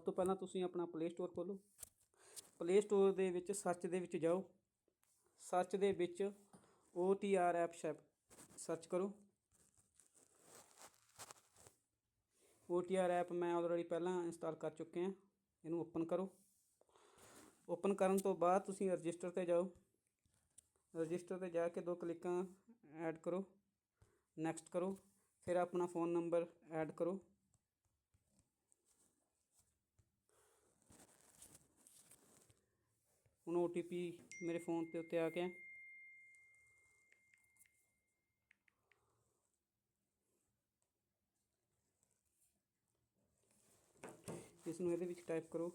ਸਭ ਤੋਂ ਪਹਿਲਾਂ ਤੁਸੀਂ ਆਪਣਾ ਪਲੇ ਸਟੋਰ ਖੋਲੋ ਪਲੇ ਸਟੋਰ ਦੇ ਵਿੱਚ ਸਰਚ ਦੇ ਵਿੱਚ ਜਾਓ। ਸਰਚ ਦੇ ਵਿੱਚ ਓ ਟੀ ਆਰ ਐਪ ਸ਼ੈਪ ਸਰਚ ਕਰੋ। ਓ ਟੀ ਆਰ ਐਪ ਮੈਂ ਆਲਰੇਡੀ ਪਹਿਲਾਂ ਇੰਸਟਾਲ ਕਰ ਚੁੱਕੇ ਹਾਂ ਇਹਨੂੰ ਓਪਨ ਕਰੋ। ਓਪਨ ਕਰਨ ਤੋਂ ਬਾਅਦ ਤੁਸੀਂ ਰਜਿਸਟਰ ਤੇ ਜਾਓ। ਰਜਿਸਟਰ ਤੇ ਜਾ ਕੇ ਦੋ ਕਲਿੱਕਾਂ ਐਡ ਕਰੋ। ਨੈਕਸਟ ਕਰੋ। ਫਿਰ ਆਪਣਾ ਫੋਨ ਨੰਬਰ ਐਡ ਕਰੋ। ਹੁਣ OTP ਮੇਰੇ ਫੋਨ ਤੇ ਉੱਤੇ ਆ ਗਿਆ। ਇਸ ਨੂੰ ਇਹਦੇ ਵਿੱਚ ਟਾਈਪ ਕਰੋ।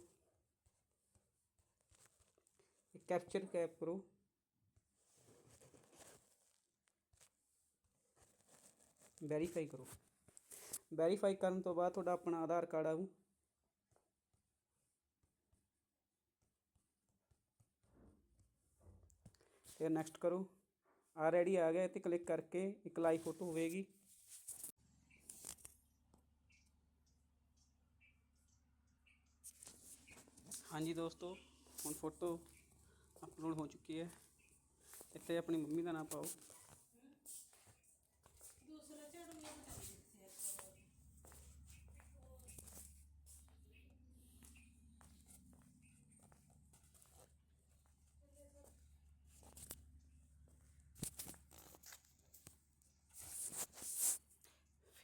ਕੈਪਚਰ ਕੈਪ ਕਰੋ। ਵੈਰੀਫਾਈ ਕਰੋ। ਵੈਰੀਫਾਈ ਕਰਨ ਤੋਂ ਬਾਅਦ ਤੁਹਾਡਾ ਆਪਣਾ ਆਧਾਰ ਕਾਰਡ ਆਊ। ਫਿਰ ਨੈਕਸਟ ਕਰੋ ਆਲਰੇਡੀ ਆ ਗਿਆ ਇਹ ਤੇ ਕਲਿੱਕ ਕਰਕੇ ਇੱਕ ਲਾਈਵ ਫੋਟੋ ਹੋਵੇਗੀ ਹਾਂਜੀ ਦੋਸਤੋ ਹੁਣ ਫੋਟੋ ਅਪਲੋਡ ਹੋ ਚੁੱਕੀ ਹੈ ਇੱਥੇ ਆਪਣੀ ਮੰਮੀ ਦਾ ਨਾਮ ਪਾਓ।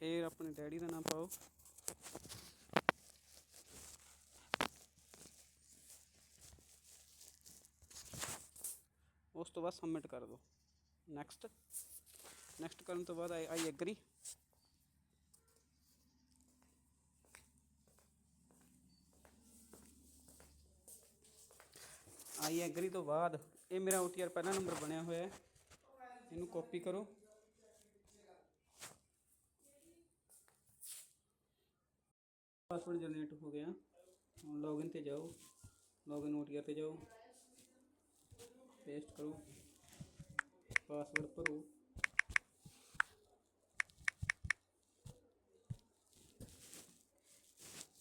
ਫਿਰ ਆਪਣੇ ਡੈਡੀ ਦਾ ਨਾਮ ਪਾਓ। ਉਸ ਤੋਂ ਬਾਅਦ ਸਬਮਿਟ ਕਰ ਦਿਓ। ਨੈਕਸਟ ਨੈਕਸਟ ਕਰਨ ਤੋਂ ਬਾਅਦ ਆਈ ਆਈ ਐਗਰੀ ਆਈ ਐਗਰੀ ਤੋਂ ਬਾਅਦ ਇਹ ਮੇਰਾ OTR ਪਹਿਲਾ ਨੰਬਰ ਬਣਿਆ ਹੋਇਆ ਹੈ। ਇਹਨੂੰ ਕਾਪੀ ਕਰੋ। ਪਾਸਵਰਡ ਜਨਰੇਟ ਹੋ ਗਿਆ ਹੁਣ ਲੌਗਇਨ ਤੇ ਜਾਓ ਲੌਗਇਨ OTR ਤੇ ਜਾਓ ਪੇਸਟ ਕਰੋ ਪਾਸਵਰਡ ਭਰੋ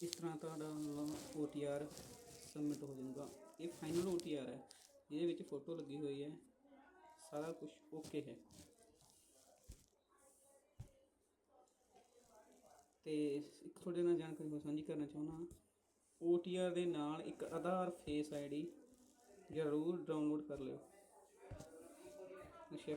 ਇਸ ਤਰ੍ਹਾਂ ਤੁਹਾਡਾ OTR ਸਬਮਿਟ ਹੋ ਜਾਊਗਾ ਇਹ ਫਾਈਨਲ OTR ਹੈ ਇਹਦੇ ਵਿੱਚ ਫੋਟੋ ਲੱਗੀ ਹੋਈ ਹੈ ਸਾਰਾ ਕੁਝ ਓਕੇ ਹੈ ਤੇ ਇੱਕ ਤੁਹਾਡੇ ਨਾਲ ਜਾਣਕਾਰੀ ਹੋਰ ਸਾਂਝੀ ਕਰਨਾ ਚਾਹੁੰਦਾ OTR ਦੇ ਨਾਲ ਇੱਕ ਆਧਾਰ ਫੇਸ ਆਈਡੀ ਜ਼ਰੂਰ ਡਾਊਨਲੋਡ ਕਰ ਲਿਓ। ਅੱਛਾ